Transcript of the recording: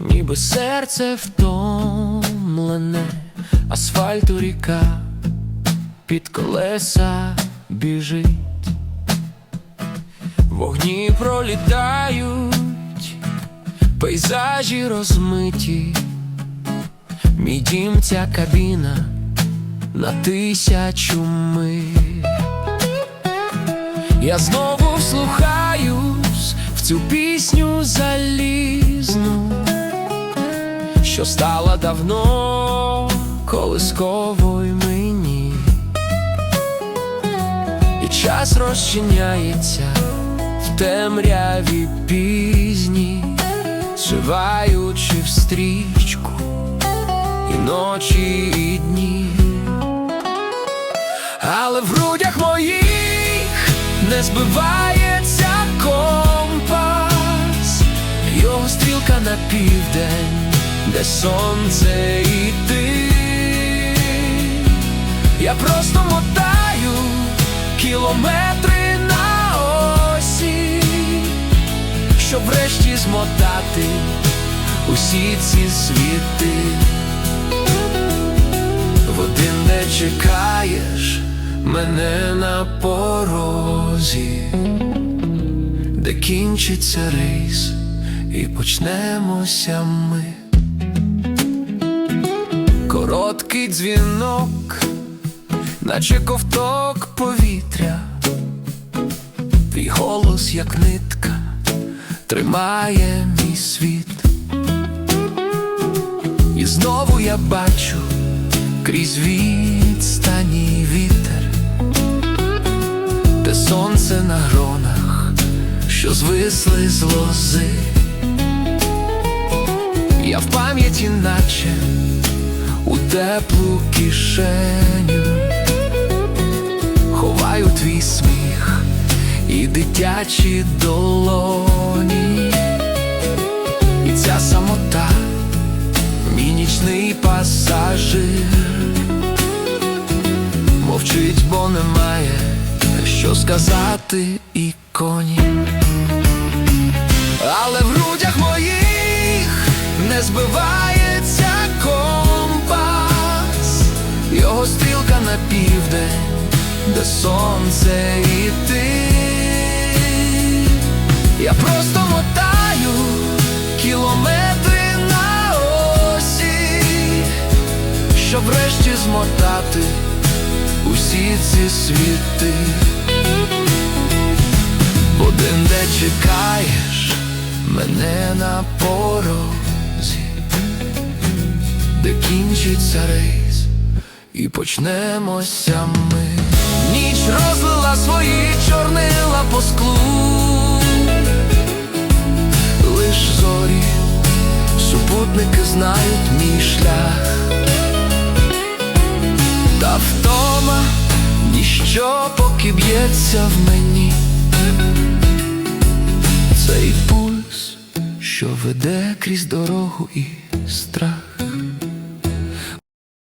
ніби серце втомлене, асфальту ріка під колеса біжить, вогні пролітають, пейзажі розмиті, мій дім ця кабіна на тисячу миль. Я знову вслухаюсь в цю пісню залізну, що стала давно колисковою мені, і час розчиняється в темряві пізні, зшиваючи в стрічку і ночі, і дні. Але в грудях моїх не збивається на південь, де сонце і ти. Я просто мотаю кілометри на осі, щоб врешті змотати усі ці світи. В один де чекаєш мене на порозі, де кінчиться рейс і почнемося ми. Короткий дзвінок, наче ковток повітря, твій голос, як нитка, тримає мій світ. І знову я бачу крізь відстані вітер, де сонце на гронах, що звисли з лози. Я в пам'яті, наче у теплу кишеню, ховаю твій сміх і дитячі долоні, і ця самота мій нічний пасажир. Мовчить, бо немає що сказати і коні. Але в грудях збивається компас, його стрілка на південь, де сонце і ти. Я просто мотаю кілометри на осі, щоб врешті змотати усі ці світи. Один де чекаєш мене на порозі, де кінчиться рейс і почнемося ми. Ніч розлила свої чорнила по склу, лиш зорі, супутники знають мій шлях. Та втома ніщо поки б'ється в мені. Цей пульс, що веде крізь дорогу і страх.